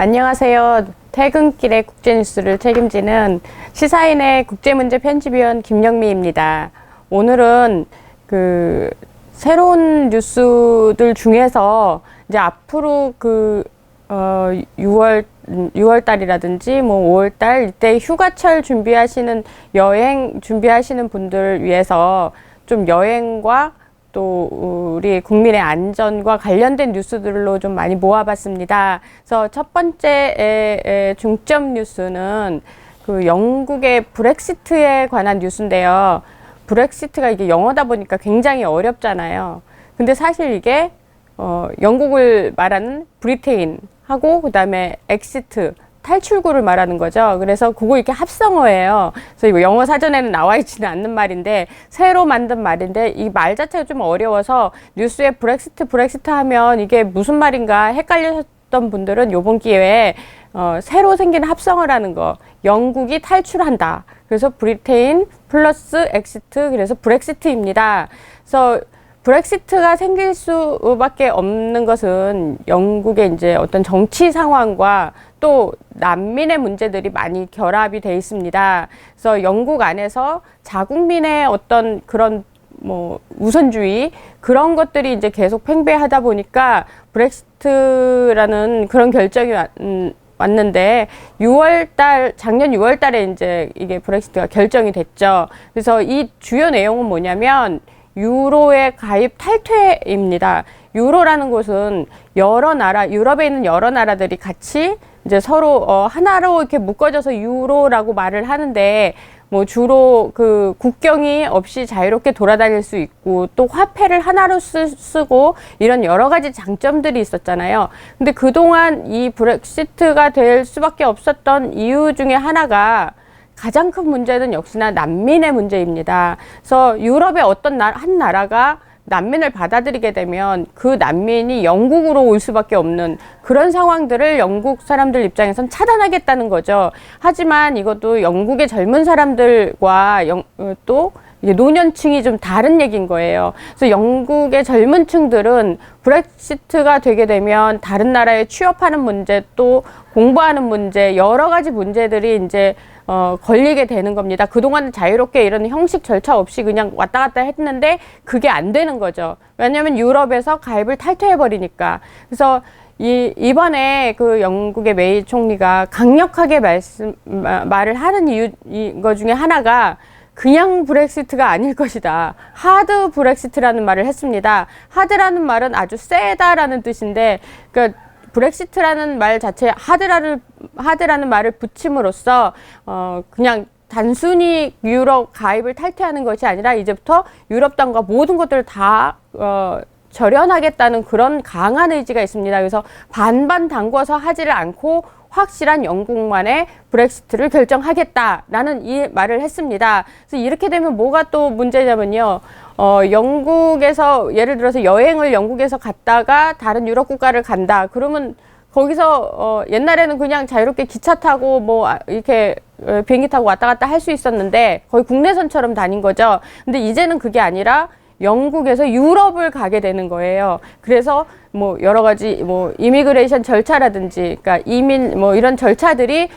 안녕하세요. 퇴근길의 국제뉴스를 책임지는 시사인의 국제문제 편집위원 김영미입니다. 오늘은 그 새로운 뉴스들 중에서 이제 앞으로 그 어, 6월 6월 달이라든지 뭐 5월 달 이때 휴가철 준비하시는 여행 준비하시는 분들 위해서 좀 여행과 또 우리 국민의 안전과 관련된 뉴스들로 좀 많이 모아봤습니다. 그래서 첫 번째 중점 뉴스는 그 영국의 브렉시트에 관한 뉴스인데요. 브렉시트가 이게 영어다 보니까 굉장히 어렵잖아요. 근데 사실 이게 어, 영국을 말하는 브리테인하고 그다음에 엑시트 탈출구를 말하는 거죠. 그래서 그거 이렇게 합성어예요. 그래서 이거 영어 사전에는 나와 있지는 않는 말인데 새로 만든 말인데 이 말 자체가 좀 어려워서 뉴스에 브렉시트 브렉시트 하면 이게 무슨 말인가 헷갈리셨던 분들은 요번 기회에 어, 새로 생긴 합성어라는 거 영국이 탈출한다. 그래서 브리테인 플러스 엑시트 그래서 브렉시트입니다. 그래서 브렉시트가 생길 수밖에 없는 것은 영국의 이제 어떤 정치 상황과 또 난민의 문제들이 많이 결합이 돼 있습니다. 그래서 영국 안에서 자국민의 어떤 그런 뭐 우선주의 그런 것들이 이제 계속 팽배하다 보니까 브렉시트라는 그런 결정이 왔, 음, 왔는데 6월 달 작년 6월 달에 이제 이게 브렉시트가 결정이 됐죠. 그래서 이 주요 내용은 뭐냐면 유로의 가입 탈퇴입니다. 유로라는 곳은 여러 나라, 유럽에 있는 여러 나라들이 같이 이제 서로 어, 하나로 이렇게 묶어져서 유로라고 말을 하는데 뭐 주로 그 국경이 없이 자유롭게 돌아다닐 수 있고 또 화폐를 하나로 쓰, 쓰고 이런 여러 가지 장점들이 있었잖아요. 근데 그동안 이 브렉시트가 될 수밖에 없었던 이유 중에 하나가 가장 큰 문제는 역시나 난민의 문제입니다. 그래서 유럽의 어떤 나, 한 나라가 난민을 받아들이게 되면 그 난민이 영국으로 올 수밖에 없는 그런 상황들을 영국 사람들 입장에선 차단하겠다는 거죠. 하지만 이것도 영국의 젊은 사람들과 영, 어, 또 노년층이 좀 다른 얘기인 거예요. 그래서 영국의 젊은 층들은 브렉시트가 되게 되면 다른 나라에 취업하는 문제 또 공부하는 문제 여러 가지 문제들이 이제 어, 걸리게 되는 겁니다. 그동안은 자유롭게 이런 형식 절차 없이 그냥 왔다 갔다 했는데 그게 안 되는 거죠. 왜냐하면 유럽에서 가입을 탈퇴해버리니까. 그래서 이, 이번에 그 영국의 메이 총리가 강력하게 말씀, 마, 말을 하는 이유, 이거 중에 하나가 그냥 브렉시트가 아닐 것이다. 하드 브렉시트라는 말을 했습니다. 하드라는 말은 아주 세다라는 뜻인데, 그러니까 브렉시트라는 말 자체에 하드라를 하드라는 말을 붙임으로써 어 그냥 단순히 유럽 가입을 탈퇴하는 것이 아니라 이제부터 유럽 당과 모든 것들을 다 어, 절연하겠다는 그런 강한 의지가 있습니다. 그래서 반반 담궈서 하지를 않고 확실한 영국만의 브렉시트를 결정하겠다라는 이 말을 했습니다. 그래서 이렇게 되면 뭐가 또 문제냐면요. 어, 영국에서 예를 들어서 여행을 영국에서 갔다가 다른 유럽 국가를 간다. 그러면 거기서 어, 옛날에는 그냥 자유롭게 기차 타고 뭐 아, 이렇게 어, 비행기 타고 왔다 갔다 할 수 있었는데 거의 국내선처럼 다닌 거죠. 근데 이제는 그게 아니라 영국에서 유럽을 가게 되는 거예요. 그래서 뭐 여러 가지 뭐 이미그레이션 절차라든지 그러니까 이민 뭐 이런 절차들이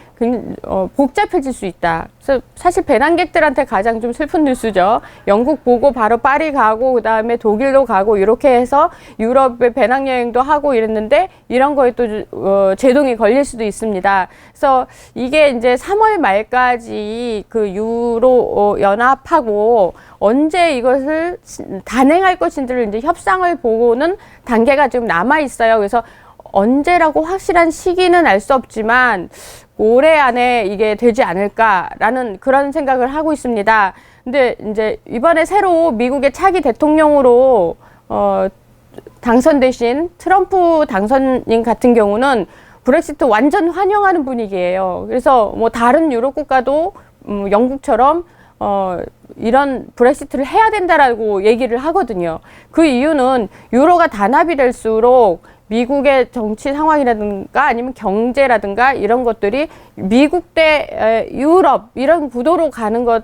어, 복잡해질 수 있다. 그래서 사실 배낭객들한테 가장 좀 슬픈 뉴스죠. 영국 보고 바로 파리 가고 그다음에 독일로 가고 이렇게 해서 유럽에 배낭 여행도 하고 이랬는데 이런 거에 또 어, 제동이 걸릴 수도 있습니다. 그래서 이게 이제 3월 말까지 그 유로 어, 연합하고 언제 이것을 단행할 것인지를 이제 협상을 보고는 단계가 지금 남아 있어요. 그래서 언제라고 확실한 시기는 알 수 없지만 올해 안에 이게 되지 않을까라는 그런 생각을 하고 있습니다. 근데 이제 이번에 새로 미국의 차기 대통령으로 어 당선되신 트럼프 당선인 같은 경우는 브렉시트 완전 환영하는 분위기예요. 그래서 뭐 다른 유럽 국가도 음, 영국처럼 어, 이런 브렉시트를 해야 된다라고 얘기를 하거든요. 그 이유는 유로가 단합이 될수록 미국의 정치 상황이라든가 아니면 경제라든가 이런 것들이 미국 대 유럽 이런 구도로 가는 것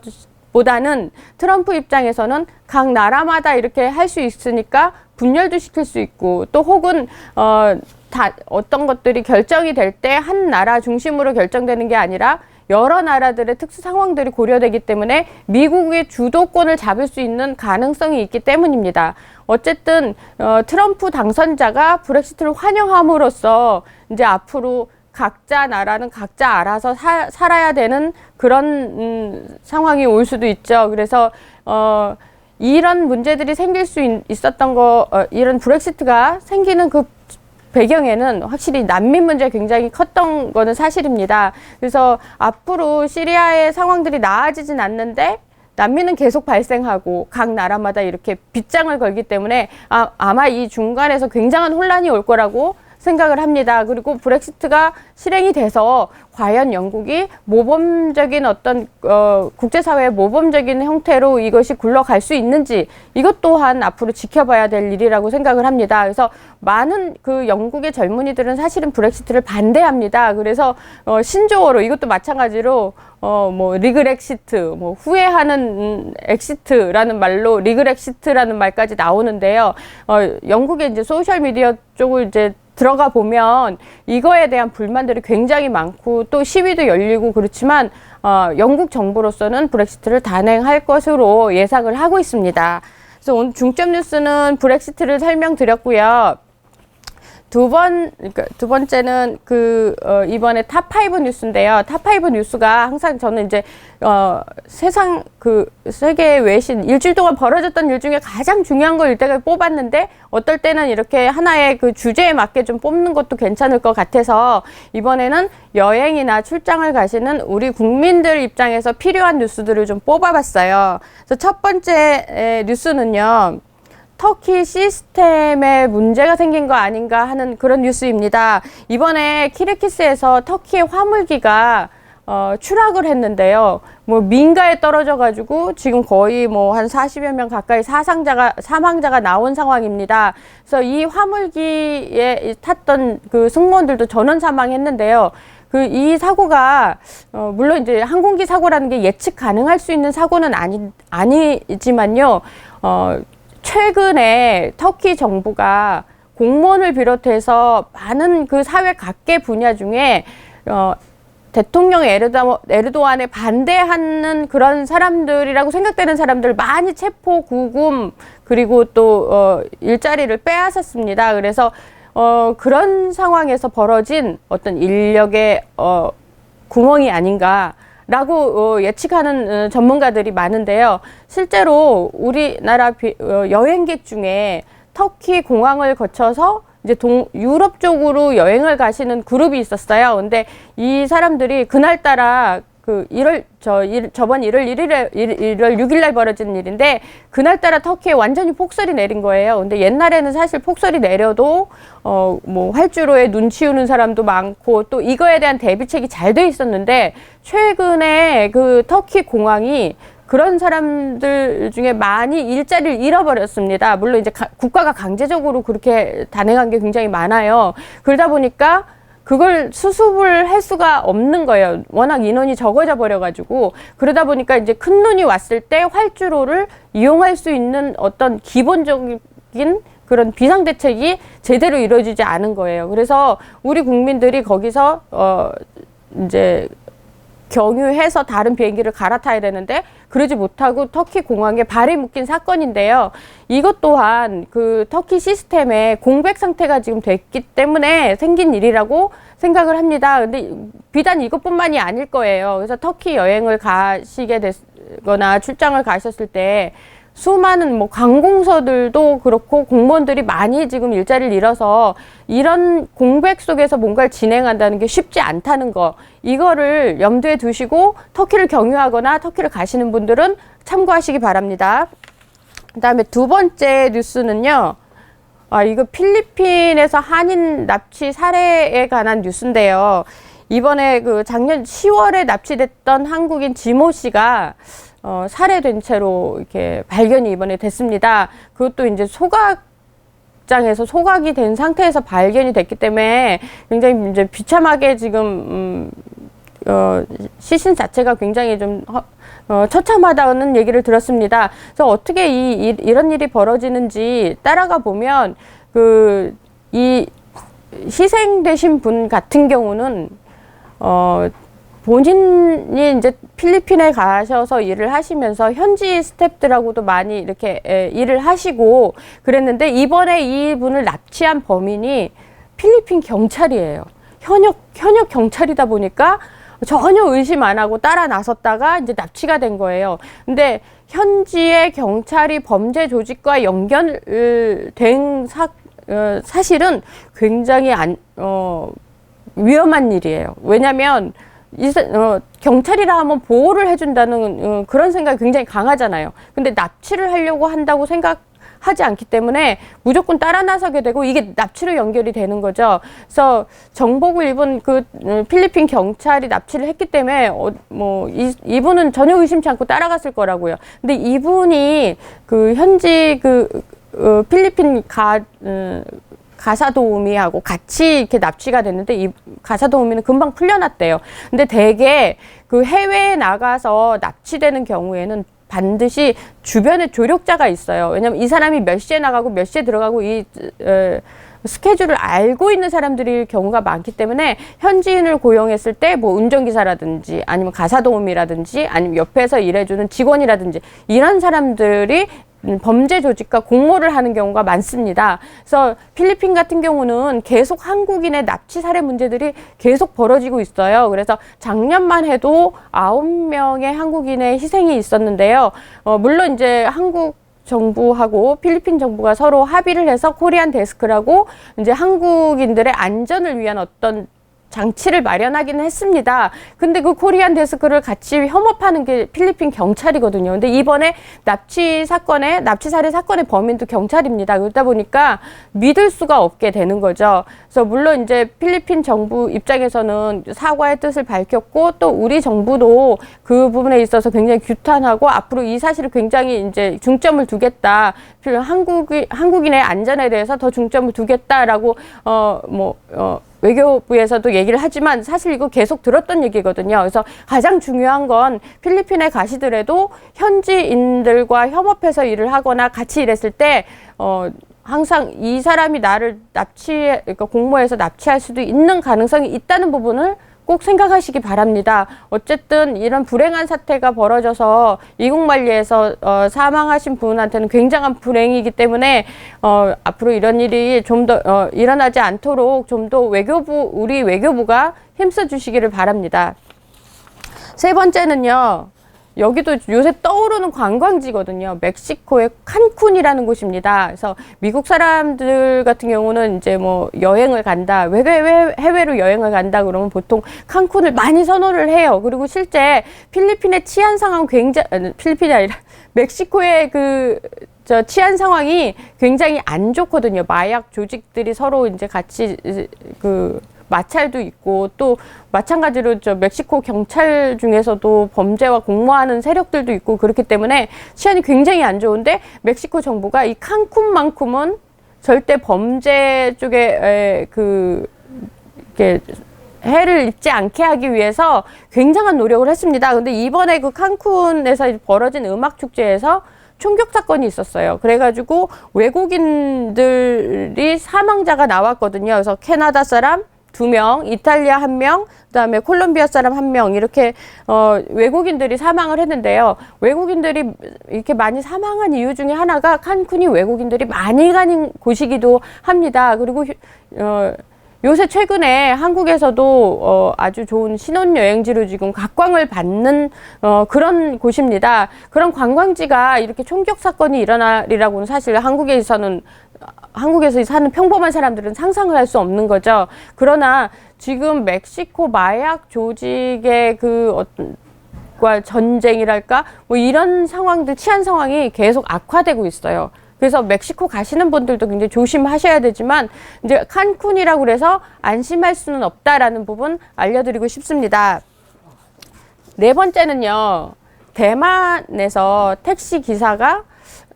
보다는 트럼프 입장에서는 각 나라마다 이렇게 할 수 있으니까 분열도 시킬 수 있고 또 혹은 어, 다 어떤 것들이 결정이 될 때 한 나라 중심으로 결정되는 게 아니라 여러 나라들의 특수 상황들이 고려되기 때문에 미국의 주도권을 잡을 수 있는 가능성이 있기 때문입니다. 어쨌든 어, 트럼프 당선자가 브렉시트를 환영함으로써 이제 앞으로 각자 나라는 각자 알아서 사, 살아야 되는 그런 음, 상황이 올 수도 있죠. 그래서 어, 이런 문제들이 생길 수 있, 있었던 거, 어, 이런 브렉시트가 생기는 그 배경에는 확실히 난민 문제가 굉장히 컸던 거는 사실입니다. 그래서 앞으로 시리아의 상황들이 나아지진 않는데 난민은 계속 발생하고 각 나라마다 이렇게 빗장을 걸기 때문에 아, 아마 이 중간에서 굉장한 혼란이 올 거라고 생각을 합니다. 그리고 브렉시트가 실행이 돼서 과연 영국이 모범적인 어떤 어, 국제사회의 모범적인 형태로 이것이 굴러갈 수 있는지 이것 또한 앞으로 지켜봐야 될 일이라고 생각을 합니다. 그래서 많은 그 영국의 젊은이들은 사실은 브렉시트를 반대합니다. 그래서 어, 신조어로 이것도 마찬가지로 어, 뭐, 리그렉시트, 뭐, 후회하는 음, 엑시트라는 말로 리그렉시트라는 말까지 나오는데요. 어, 영국의 이제 소셜미디어 쪽을 이제 들어가 보면 이거에 대한 불만들이 굉장히 많고 또 시위도 열리고 그렇지만 어, 영국 정부로서는 브렉시트를 단행할 것으로 예상을 하고 있습니다. 그래서 오늘 중점 뉴스는 브렉시트를 설명드렸고요. 두 번, 그러니까 두 번째는 그, 어, 이번에 탑5 뉴스인데요. 탑5 뉴스가 항상 저는 이제, 어, 세상 그 세계 외신 일주일 동안 벌어졌던 일 중에 가장 중요한 걸 이때까지 뽑았는데 어떨 때는 이렇게 하나의 그 주제에 맞게 좀 뽑는 것도 괜찮을 것 같아서 이번에는 여행이나 출장을 가시는 우리 국민들 입장에서 필요한 뉴스들을 좀 뽑아봤어요. 그래서 첫 번째 에, 뉴스는요. 터키 시스템에 문제가 생긴 거 아닌가 하는 그런 뉴스입니다. 이번에 키르키스에서 터키의 화물기가 어, 추락을 했는데요. 뭐 민가에 떨어져 가지고 지금 거의 뭐 한 40여 명 가까이 사상자가 사망자가 나온 상황입니다. 그래서 이 화물기에 탔던 그 승무원들도 전원 사망했는데요. 그 이 사고가 어 물론 이제 항공기 사고라는 게 예측 가능할 수 있는 사고는 아니 아니지만요. 어 최근에 터키 정부가 공무원을 비롯해서 많은 그 사회 각계 분야 중에 어, 대통령 에르도, 에르도안에 반대하는 그런 사람들이라고 생각되는 사람들 많이 체포, 구금, 그리고 또, 어, 일자리를 빼앗았습니다. 그래서, 어, 그런 상황에서 벌어진 어떤 인력의, 어, 구멍이 아닌가. 라고 어, 예측하는 어, 전문가들이 많은데요. 실제로 우리나라 비, 어, 여행객 중에 터키 공항을 거쳐서 이제 동, 유럽 쪽으로 여행을 가시는 그룹이 있었어요. 근데 이 사람들이 그날따라 그 1월 저 일, 저번 1월 1일에 1, 월 6일 날 벌어진 일인데 그날 따라 터키에 완전히 폭설이 내린 거예요. 근데 옛날에는 사실 폭설이 내려도 어 뭐 활주로에 눈 치우는 사람도 많고 또 이거에 대한 대비책이 잘 돼 있었는데 최근에 그 터키 공항이 그런 사람들 중에 많이 일자리를 잃어버렸습니다. 물론 이제 가, 국가가 강제적으로 그렇게 단행한 게 굉장히 많아요. 그러다 보니까 그걸 수습을 할 수가 없는 거예요. 워낙 인원이 적어져 버려가지고 그러다 보니까 이제 큰 눈이 왔을 때 활주로를 이용할 수 있는 어떤 기본적인 그런 비상 대책이 제대로 이루어지지 않은 거예요. 그래서 우리 국민들이 거기서 어 이제 경유해서 다른 비행기를 갈아타야 되는데 그러지 못하고 터키 공항에 발이 묶인 사건인데요. 이것 또한 그 터키 시스템의 공백 상태가 지금 됐기 때문에 생긴 일이라고 생각을 합니다. 근데 비단 이것뿐만이 아닐 거예요. 그래서 터키 여행을 가시게 되거나 출장을 가셨을 때 수많은 뭐 관공서들도 그렇고 공무원들이 많이 지금 일자리를 잃어서 이런 공백 속에서 뭔가를 진행한다는 게 쉽지 않다는 거 이거를 염두에 두시고 터키를 경유하거나 터키를 가시는 분들은 참고하시기 바랍니다. 그다음에 두 번째 뉴스는요. 아 이거 필리핀에서 한인 납치 사례에 관한 뉴스인데요. 이번에 그 작년 10월에 납치됐던 한국인 지모 씨가 어, 살해된 채로 이렇게 발견이 이번에 됐습니다. 그것도 이제 소각 장에서 소각이 된 상태에서 발견이 됐기 때문에 굉장히 이제 비참하게 지금 음, 어, 시신 자체가 굉장히 좀 허, 어, 처참하다는 얘기를 들었습니다. 그래서 어떻게 이, 이 이런 일이 벌어지는지 따라가 보면 그 이 희생되신 분 같은 경우는 어 본인이 이제 필리핀에 가셔서 일을 하시면서 현지 스탭들하고도 많이 이렇게 에, 일을 하시고 그랬는데 이번에 이분을 납치한 범인이 필리핀 경찰이에요. 현역 현역 경찰이다 보니까 전혀 의심 안 하고 따라 나섰다가 이제 납치가 된 거예요. 근데 현지의 경찰이 범죄 조직과 연결된 사, 어, 사실은 굉장히 안, 어, 위험한 일이에요. 왜냐하면 이, 사- 어, 경찰이라 하면 보호를 해준다는 어, 그런 생각이 굉장히 강하잖아요. 근데 납치를 하려고 한다고 생각 하지 않기 때문에 무조건 따라 나서게 되고 이게 납치로 연결이 되는 거죠. 그래서 정보국 일본 그 음, 필리핀 경찰이 납치를 했기 때문에 어, 뭐 이, 이분은 전혀 의심치 않고 따라갔을 거라고요. 근데 이분이 그 현지 그 어, 필리핀 가 음, 가사 도우미하고 같이 이렇게 납치가 됐는데 이 가사 도우미는 금방 풀려났대요. 근데 대개 그 해외에 나가서 납치되는 경우에는 반드시 주변에 조력자가 있어요. 왜냐면 이 사람이 몇 시에 나가고 몇 시에 들어가고 이 어, 스케줄을 알고 있는 사람들이 경우가 많기 때문에 현지인을 고용했을 때 뭐 운전기사라든지 아니면 가사도우미라든지 아니면 옆에서 일해주는 직원이라든지 이런 사람들이 음, 범죄 조직과 공모를 하는 경우가 많습니다. 그래서 필리핀 같은 경우는 계속 한국인의 납치 살해 문제들이 계속 벌어지고 있어요. 그래서 작년만 해도 아홉 명의 한국인의 희생이 있었는데요. 어, 물론 이제 한국 정부하고 필리핀 정부가 서로 합의를 해서 코리안 데스크라고 이제 한국인들의 안전을 위한 어떤 장치를 마련하기는 했습니다. 근데 그 코리안 데스크를 같이 협업하는 게 필리핀 경찰이거든요. 근데 이번에 납치 사건에 납치 살해 사건의 범인도 경찰입니다. 그러다 보니까 믿을 수가 없게 되는 거죠. 그래서 물론 이제 필리핀 정부 입장에서는 사과의 뜻을 밝혔고 또 우리 정부도 그 부분에 있어서 굉장히 규탄하고 앞으로 이 사실을 굉장히 이제 중점을 두겠다. 한국이 한국인의 안전에 대해서 더 중점을 두겠다라고 어뭐 어, 외교부에서도 얘기를 하지만 사실 이거 계속 들었던 얘기거든요. 그래서 가장 중요한 건 필리핀에 가시더라도 현지인들과 협업해서 일을 하거나 같이 일했을 때, 어, 항상 이 사람이 나를 납치, 그러니까 공모해서 납치할 수도 있는 가능성이 있다는 부분을 꼭 생각하시기 바랍니다. 어쨌든 이런 불행한 사태가 벌어져서 이국만리에서 어, 사망하신 분한테는 굉장한 불행이기 때문에 어, 앞으로 이런 일이 좀더 어, 일어나지 않도록 좀 더 외교부 우리 외교부가 힘써 주시기를 바랍니다. 세 번째는요. 여기도 요새 떠오르는 관광지거든요. 멕시코의 칸쿤이라는 곳입니다. 그래서 미국 사람들 같은 경우는 이제 뭐 여행을 간다, 외외 해외로 여행을 간다 그러면 보통 칸쿤을 많이 선호를 해요. 그리고 실제 필리핀의 치안 상황 굉장히 필리핀이 아니라 멕시코의 그 저 치안 상황이 굉장히 안 좋거든요. 마약 조직들이 서로 이제 같이 그 마찰도 있고 또 마찬가지로 저 멕시코 경찰 중에서도 범죄와 공모하는 세력들도 있고 그렇기 때문에 치안이 굉장히 안 좋은데 멕시코 정부가 이 칸쿤만큼은 절대 범죄 쪽에 에, 그 이렇게 해를 입지 않게 하기 위해서 굉장한 노력을 했습니다. 근데 이번에 그 칸쿤에서 벌어진 음악 축제에서 총격 사건이 있었어요. 그래가지고 외국인들이 사망자가 나왔거든요. 그래서 캐나다 사람 두 명, 이탈리아 한 명, 그다음에 콜롬비아 사람 한 명 이렇게 어, 외국인들이 사망을 했는데요. 외국인들이 이렇게 많이 사망한 이유 중에 하나가 칸쿤이 외국인들이 많이 가는 곳이기도 합니다. 그리고 휴- 어, 요새 최근에 한국에서도 어, 아주 좋은 신혼여행지로 지금 각광을 받는 어, 그런 곳입니다. 그런 관광지가 이렇게 총격 사건이 일어나리라고는 사실 한국에서는 한국에서 사는 평범한 사람들은 상상을 할 수 없는 거죠. 그러나 지금 멕시코 마약 조직의 그 어떤 과 전쟁이랄까 뭐 이런 상황들 치안 상황이 계속 악화되고 있어요. 그래서 멕시코 가시는 분들도 굉장히 조심하셔야 되지만 이제 칸쿤이라고 그래서 안심할 수는 없다라는 부분 알려드리고 싶습니다. 네 번째는요. 대만에서 택시 기사가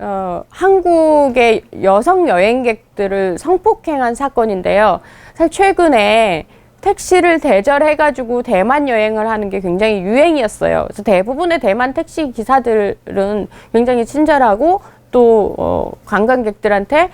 어, 한국의 여성 여행객들을 성폭행한 사건인데요. 사실 최근에 택시를 대절해가지고 대만 여행을 하는 게 굉장히 유행이었어요. 그래서 대부분의 대만 택시 기사들은 굉장히 친절하고 또 어, 관광객들한테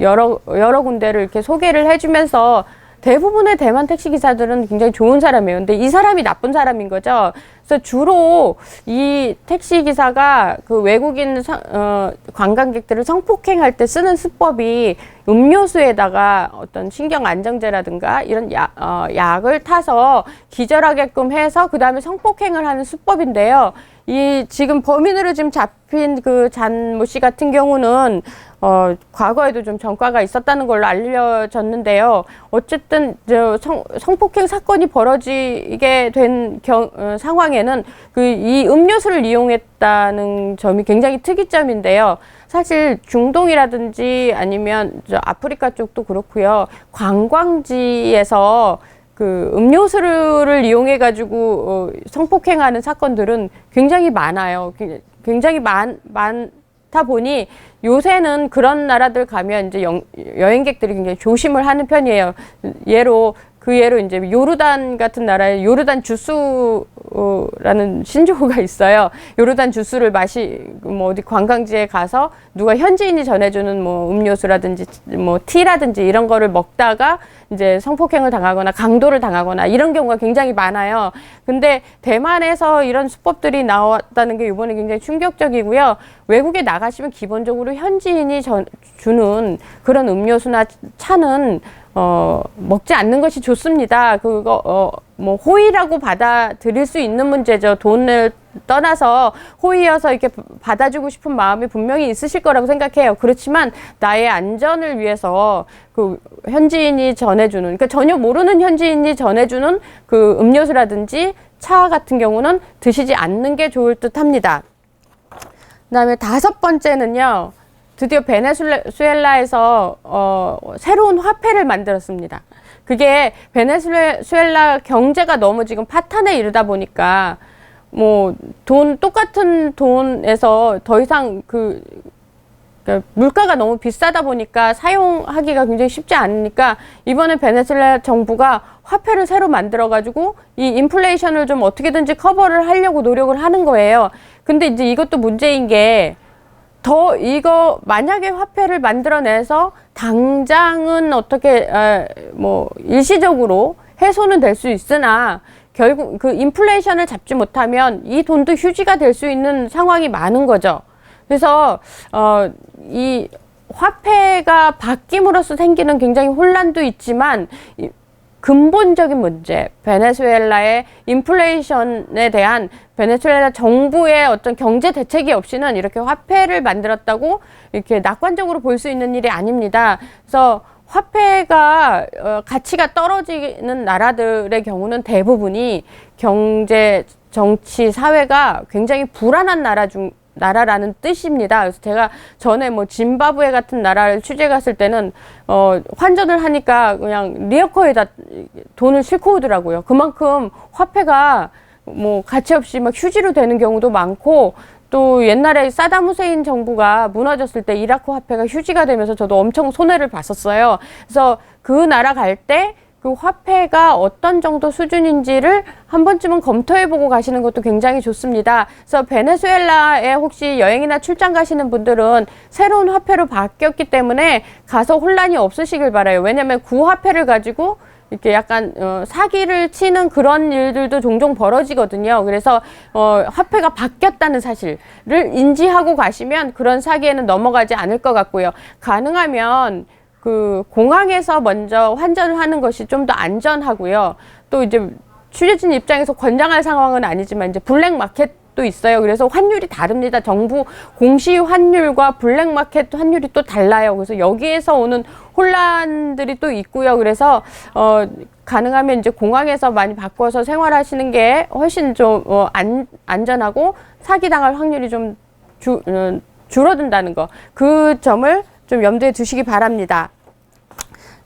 여러 여러 군데를 이렇게 소개를 해주면서 대부분의 대만 택시 기사들은 굉장히 좋은 사람이에요. 근데 이 사람이 나쁜 사람인 거죠. 그래서 주로 이 택시 기사가 그 외국인 상, 어, 관광객들을 성폭행할 때 쓰는 수법이 음료수에다가 어떤 신경 안정제라든가 이런 약, 어, 약을 타서 기절하게끔 해서 그 다음에 성폭행을 하는 수법인데요. 이 지금 범인으로 지금 잡힌 그 잔모 씨 같은 경우는 어, 과거에도 좀 전과가 있었다는 걸로 알려졌는데요. 어쨌든 저 성, 성폭행 사건이 벌어지게 된 경, 어, 상황 에는 그 이 음료수를 이용했다는 점이 굉장히 특이점인데요. 사실 중동이라든지 아니면 저 아프리카 쪽도 그렇고요. 관광지에서 그 음료수를 이용해 가지고 어, 성폭행하는 사건들은 굉장히 많아요. 굉- 굉장히 많 많다 보니 요새는 그런 나라들 가면 이제 영- 여행객들이 굉장히 조심을 하는 편이에요. 예로 그 예로 이제 요르단 같은 나라에 요르단 주스라는 신조어가 있어요. 요르단 주스를 마시 뭐 어디 관광지에 가서 누가 현지인이 전해주는 뭐 음료수라든지 뭐 티라든지 이런 거를 먹다가 이제 성폭행을 당하거나 강도를 당하거나 이런 경우가 굉장히 많아요. 근데 대만에서 이런 수법들이 나왔다는 게 이번에 굉장히 충격적이고요. 외국에 나가시면 기본적으로 현지인이 전, 주는 그런 음료수나 차는 어, 먹지 않는 것이 좋습니다. 그거, 어, 뭐, 호의라고 받아들일 수 있는 문제죠. 돈을 떠나서 호의여서 이렇게 받아주고 싶은 마음이 분명히 있으실 거라고 생각해요. 그렇지만 나의 안전을 위해서 그 현지인이 전해주는, 그러니까 전혀 모르는 현지인이 전해주는 그 음료수라든지 차 같은 경우는 드시지 않는 게 좋을 듯 합니다. 그 다음에 다섯 번째는요. 드디어 베네수엘라에서 어, 새로운 화폐를 만들었습니다. 그게 베네수엘라 경제가 너무 지금 파탄에 이르다 보니까 뭐 돈 똑같은 돈에서 더 이상 그 그러니까 물가가 너무 비싸다 보니까 사용하기가 굉장히 쉽지 않으니까 이번에 베네수엘라 정부가 화폐를 새로 만들어 가지고 이 인플레이션을 좀 어떻게든지 커버를 하려고 노력을 하는 거예요. 근데 이제 이것도 문제인 게 더 이거 만약에 화폐를 만들어내서 당장은 어떻게 에, 뭐 일시적으로 해소는 될 수 있으나 결국 그 인플레이션을 잡지 못하면 이 돈도 휴지가 될 수 있는 상황이 많은 거죠. 그래서 어, 이 화폐가 바뀜으로써 생기는 굉장히 혼란도 있지만 이, 근본적인 문제, 베네수엘라의 인플레이션에 대한 베네수엘라 정부의 어떤 경제 대책이 없이는 이렇게 화폐를 만들었다고 이렇게 낙관적으로 볼 수 있는 일이 아닙니다. 그래서 화폐가 어, 가치가 떨어지는 나라들의 경우는 대부분이 경제, 정치, 사회가 굉장히 불안한 나라 중 나라라는 뜻입니다. 그래서 제가 전에 뭐 짐바브웨 같은 나라를 취재 갔을 때는 어 환전을 하니까 그냥 리어커에다 돈을 싣고 오더라고요. 그만큼 화폐가 뭐 가치 없이 막 휴지로 되는 경우도 많고 또 옛날에 사담 후세인 정부가 무너졌을 때 이라크 화폐가 휴지가 되면서 저도 엄청 손해를 봤었어요. 그래서 그 나라 갈 때 그 화폐가 어떤 정도 수준인지를 한 번쯤은 검토해보고 가시는 것도 굉장히 좋습니다. 그래서 베네수엘라에 혹시 여행이나 출장 가시는 분들은 새로운 화폐로 바뀌었기 때문에 가서 혼란이 없으시길 바라요. 왜냐하면 구화폐를 가지고 이렇게 약간 어, 사기를 치는 그런 일들도 종종 벌어지거든요. 그래서 어, 화폐가 바뀌었다는 사실을 인지하고 가시면 그런 사기에는 넘어가지 않을 것 같고요. 가능하면 그 공항에서 먼저 환전을 하는 것이 좀 더 안전하고요. 또 이제 취재진 입장에서 권장할 상황은 아니지만 이제 블랙 마켓도 있어요. 그래서 환율이 다릅니다. 정부 공시 환율과 블랙 마켓 환율이 또 달라요. 그래서 여기에서 오는 혼란들이 또 있고요. 그래서 어 가능하면 이제 공항에서 많이 바꿔서 생활하시는 게 훨씬 좀 어, 안, 안전하고 사기 당할 확률이 좀 주, 어, 줄어든다는 거. 그 점을 좀 염두에 두시기 바랍니다.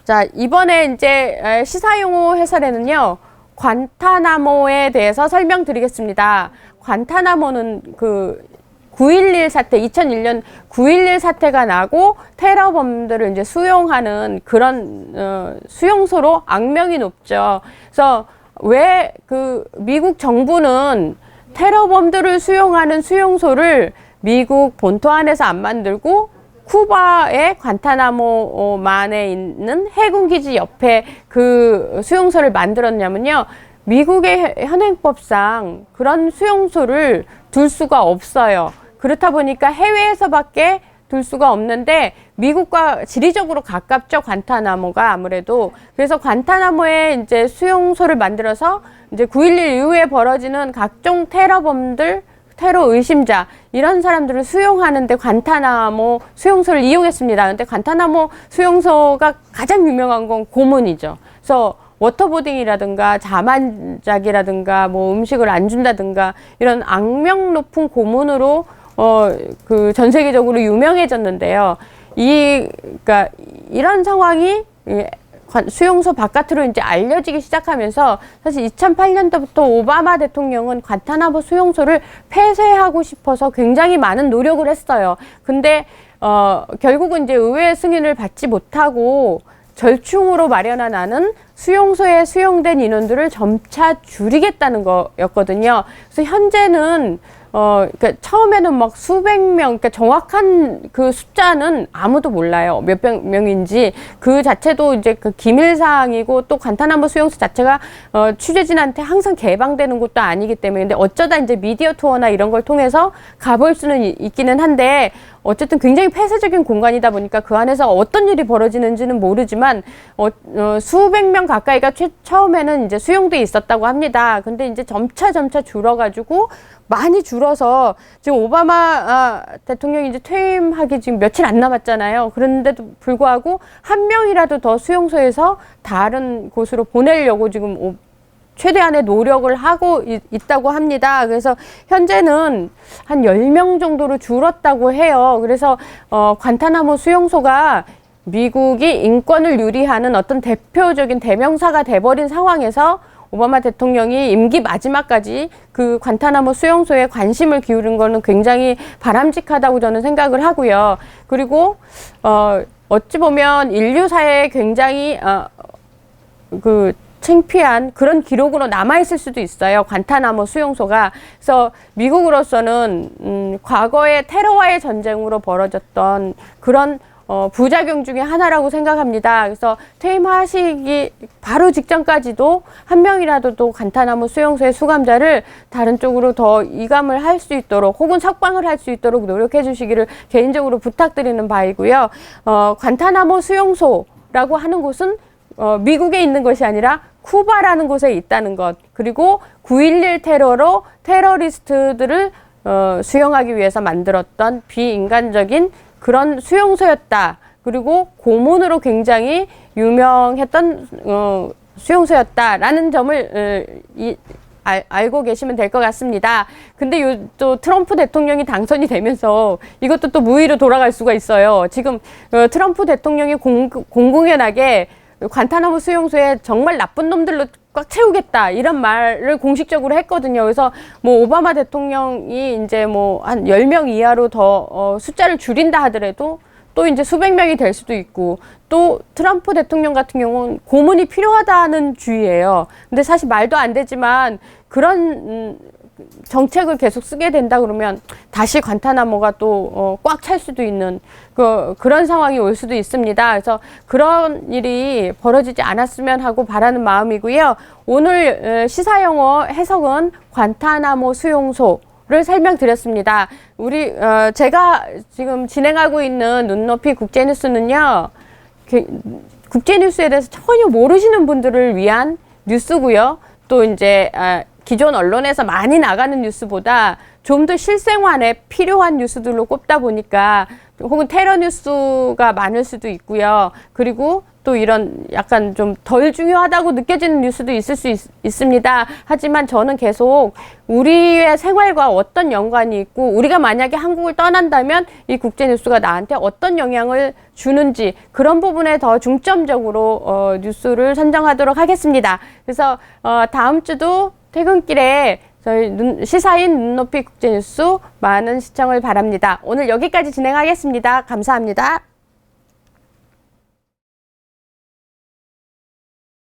자, 이번에 이제 에, 시사용어 해설에는요, 관타나모에 대해서 설명드리겠습니다. 관타나모는 그 9.11 사태, 2001년 9.11 사태가 나고 테러범들을 이제 수용하는 그런 어, 수용소로 악명이 높죠. 그래서 왜 그 미국 정부는 테러범들을 수용하는 수용소를 미국 본토 안에서 안 만들고 쿠바의 관타나모만에 있는 해군 기지 옆에 그 수용소를 만들었냐면요. 미국의 현행법상 그런 수용소를 둘 수가 없어요. 그렇다 보니까 해외에서밖에 둘 수가 없는데 미국과 지리적으로 가깝죠 관타나모가 아무래도 그래서 관타나모에 이제 수용소를 만들어서 이제 9.11 이후에 벌어지는 각종 테러범들 테러 의심자 이런 사람들을 수용하는데 관타나모 수용소를 이용했습니다. 근데 관타나모 수용소가 가장 유명한 건 고문이죠. 그래서 워터보딩이라든가 자만작이라든가 뭐 음식을 안 준다든가 이런 악명 높은 고문으로 어 그 전 세계적으로 유명해졌는데요. 이 그러니까 이런 상황이 이 관- 수용소 바깥으로 이제 알려지기 시작하면서 사실 2008년도부터 오바마 대통령은 관타나모 수용소를 폐쇄하고 싶어서 굉장히 많은 노력을 했어요. 근데 어 결국은 이제 의회 승인을 받지 못하고 절충으로 마련한 수용소에 수용된 인원들을 점차 줄이겠다는 거였거든요. 그래서 현재는 어, 그러니까 처음에는 막 수백 명, 그러니까 정확한 그 숫자는 아무도 몰라요. 몇 명- 명인지. 그 자체도 이제 그 기밀 사항이고 또 관타나모 수용소 자체가 어, 취재진한테 항상 개방되는 것도 아니기 때문에. 근데 어쩌다 이제 미디어 투어나 이런 걸 통해서 가볼 수는 이- 있기는 한데 어쨌든 굉장히 폐쇄적인 공간이다 보니까 그 안에서 어떤 일이 벌어지는지는 모르지만 어, 어, 수백 명 가까이가 최, 처음에는 이제 수용돼 있었다고 합니다. 근데 이제 점차 점차 줄어가지고 많이 줄어서 지금 오바마 아, 대통령이 이제 퇴임하기 지금 며칠 안 남았잖아요. 그런데도 불구하고 한 명이라도 더 수용소에서 다른 곳으로 보내려고 지금 오, 최대한의 노력을 하고 있, 있다고 합니다. 그래서 현재는 한 10명 정도로 줄었다고 해요. 그래서 어, 관타나모 수용소가 미국이 인권을 유리하는 어떤 대표적인 대명사가 돼버린 상황에서 오바마 대통령이 임기 마지막까지 그 관타나모 수용소에 관심을 기울인 거는 굉장히 바람직하다고 저는 생각을 하고요. 그리고 어 어찌 보면 인류사에 굉장히 어, 그 창피한 그런 기록으로 남아 있을 수도 있어요. 관타나모 수용소가. 그래서 미국으로서는 음, 과거의 테러와의 전쟁으로 벌어졌던 그런 어, 부작용 중에 하나라고 생각합니다. 그래서 퇴임하시기 바로 직전까지도 한 명이라도 또 간타나무 수용소의 수감자를 다른 쪽으로 더 이감을 할 수 있도록 혹은 석방을 할 수 있도록 노력해 주시기를 개인적으로 부탁드리는 바이고요. 어, 관타나모 수용소라고 하는 곳은 어, 미국에 있는 것이 아니라 쿠바라는 곳에 있다는 것 그리고 9.11 테러로 테러리스트들을 어, 수용하기 위해서 만들었던 비인간적인 그런 수용소였다. 그리고 고문으로 굉장히 유명했던 어, 수용소였다라는 점을 어, 이, 알, 알고 계시면 될 것 같습니다. 근데 요 또 트럼프 대통령이 당선이 되면서 이것도 또 무위로 돌아갈 수가 있어요. 지금 어, 트럼프 대통령이 공, 공공연하게 관타나무 수용소에 정말 나쁜 놈들로 꽉 채우겠다 이런 말을 공식적으로 했거든요. 그래서 뭐 오바마 대통령이 이제 뭐한 10명 이하로 더 어, 숫자를 줄인다 하더라도 또 이제 수백 명이 될 수도 있고 또 트럼프 대통령 같은 경우는 고문이 필요하다는 주의예요. 근데 사실 말도 안 되지만 그런 음, 정책을 계속 쓰게 된다 그러면 다시 관타나모가 또 어, 꽉찰 수도 있는 그, 그런 상황이 올 수도 있습니다. 그래서 그런 일이 벌어지지 않았으면 하고 바라는 마음이고요. 오늘 어, 시사 영어 해석은 관타나모 수용소 를 설명드렸습니다. 우리 어, 제가 지금 진행하고 있는 눈높이 국제 뉴스는요. 게- 국제 뉴스에 대해서 전혀 모르시는 분들을 위한 뉴스고요. 또 이제 아, 기존 언론에서 많이 나가는 뉴스보다 좀 더 실생활에 필요한 뉴스들로 꼽다 보니까 혹은 테러 뉴스가 많을 수도 있고요. 그리고 또 이런 약간 좀 덜 중요하다고 느껴지는 뉴스도 있을 수 있, 있습니다. 하지만 저는 계속 우리의 생활과 어떤 연관이 있고 우리가 만약에 한국을 떠난다면 이 국제 뉴스가 나한테 어떤 영향을 주는지 그런 부분에 더 중점적으로 어, 뉴스를 선정하도록 하겠습니다. 그래서 어, 다음 주도 퇴근길에 저희 눈, 시사인 눈높이 국제뉴스 많은 시청을 바랍니다. 오늘 여기까지 진행하겠습니다. 감사합니다.